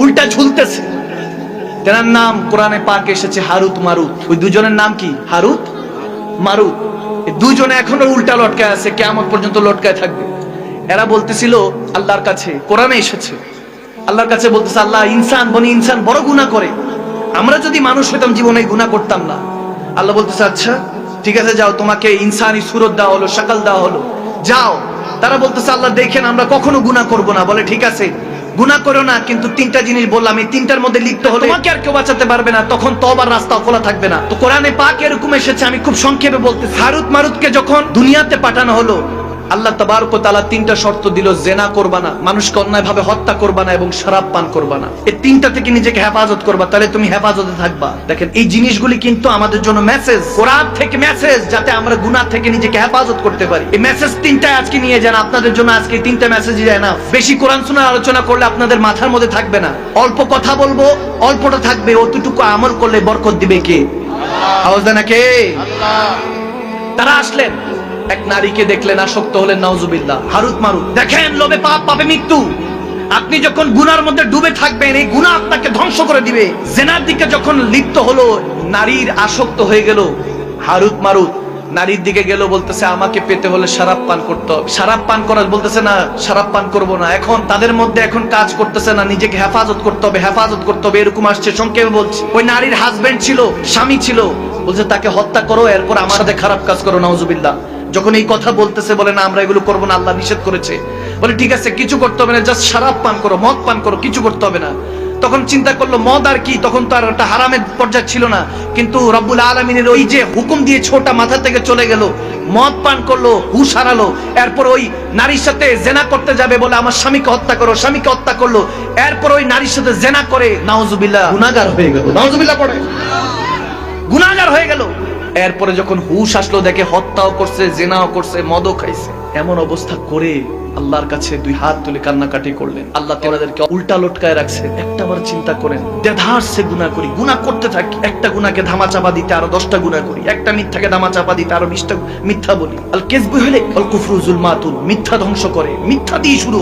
উল্টা ঝুলতেছে। তেনার নাম কোরআনে পাক এসেছে হারুত মারুত। ওই দুজনের নাম কি? হারুত মারুত। দুজনে এখনও উল্টা লটকায় আছে কেমন পর্যন্ত লটকায় থাকবে। এরা বলতেছিল, আল্লাহর কাছে কোরআনে এসেছে। আল্লাহর কাছে বলতেছে, আল্লাহ ইনসান, বনি ইনসান বড় গুনাহ করে। আমরা যদি মানুষ হইতাম জীবনে গুনাহ করতাম না। আল্লাহ বলতেছে আচ্ছা ঠিক আছে, যাও, তোমাকে ইনসানি সুরত দেওয়া হলো সকাল দেওয়া হলো। যাও। তারা বলতেছে, আল্লাহ দেখেন, আমরা কখনো গুনাহ করব না। বলে, ঠিক আছে গুনাহ করো না কিন্তু তিনটা জিনিস বললাম এই তিনটার মধ্যে লিপ্ত হলে তোমাকে আর কেউ বাঁচাতে পারবে না তখন তো আবার রাস্তা খোলা থাকবে না। তো কোরআনে পাক এরকম এসেছে আমি খুব সংক্ষেপে বলতে হারুত মারুতকে যখন দুনিয়াতে পাঠানো হলো আল্লাহ তাবারক তাআলা তিনটা শর্ত দিল জেনা করবা না মানুষকে অন্যায় ভাবে হত্যা করবা না এবং শরাব পান করবা না। এই তিনটা থেকে নিজেকে হেফাজত করবা তাহলে তুমি হেফাজতে থাকবা। দেখেন এই জিনিসগুলি কিন্তু আমাদের জন্য মেসেজ কোরআন থেকে মেসেজ যাতে আমরা গুনাহ থেকে নিজেকে হেফাজত করতে পারি। এই মেসেজ তিনটা আজকে নিয়ে যান আপনাদের জন্য আজকে তিনটা মেসেজ যায় না। বেশি কোরআন শোনার আলোচনা করলে আপনাদের মাথার মধ্যে থাকবে না। অল্প কথা বলব অল্পটা থাকবে অতটুকু আমল করলে বরকত দিবে কে? আওয়াজ দেয় না কে তারা আসলেন। এক নারীকে দেখলেন আসক্ত হলেন নাউজুবিল্লাহ। হারুত মারুত। দেখেন, লোভে পাপ পাবে মৃত্যু। আপনি যখন গুনার মধ্যে ডুবে থাকবেন, এই গুনাহ আপনাকে ধ্বংস করে দিবে। জেনার দিকে যখন লিপ্ত হলো, নারীর আসক্ত হয়ে গেল। হারুত মারুত। নারীর দিকে গেল, বলতেছে, আমাকে পেতে হলে শারাপ পান করতে হবে। শারাপ পান করার বলতেছে, না শারাপ পান করব না। এখন তাদের মধ্যে এখন কাজ করতেছে না, নিজেকে হেফাজত করতে হবে, হেফাজত করতে হবে। এরকম আসছে, সংক্ষেপে বলছি। ওই নারীর হাজবেন্ড ছিল, স্বামী ছিল। বলছে, তাকে হত্যা করো, এরপর আমার সাথে খারাপ কাজ করো, নাউজুবিল্লাহ। যখন এই কথা বলতেছে, বলে, না, আমরা এগুলো করব না, আল্লাহ নিষেধ করেছে। বলে, ঠিক আছে, কিছু করতে হবে না জাস্ট শারাপ পান করো, মদ পান করো, কিছু করতে হবে না। তখন চিন্তা করল, মদ আর কি, তখন তো আর একটা হারামের পর্যায়ে ছিল না। কিন্তু রব্বুল আলমিনের ওই যে হুকুম দিয়ে ছোটা মাথা থেকে চলে গেল, মদ পান করল, হুশ হারালো। এরপর ওই নারীর সাথে জেনা করতে যাবে বলে, আমার স্বামীকে হত্যা করো, স্বামীকে হত্যা করল। এরপর ওই নারীর সাথে জেনা করে, নাউজুবিল্লাহ গুনাগার হয়ে গেল। নাউজুবিল্লাহ পড়ে। গুনাগার হয়ে গেল। এরপরে যখন হুশ আসলো, দেখে হত্যাও করছে, জেনাও করছে, মদও খাইছে। এমন অবস্থা করে আল্লাহর কাছে দুই হাত তুলে কান্নাকাটি করলেন। আল্লাহ তেনাদেরকে উল্টা লটকায় রাখছে একটা বার চিন্তা করেন, দেধার সে গুণা করি গুণা করতে থাকি, একটা গুণাকে ধামা চাপা দিতে আরও দশটা গুণা করি, একটা মিথ্যাকে ধামা চাপা দিতে আরও বিশটা মিথ্যা বলি। আল কেসবি হলে অল কুফরুজুল মাতুল মিথ্যা ধ্বংস করে, মিথ্যা দিয়ে শুরু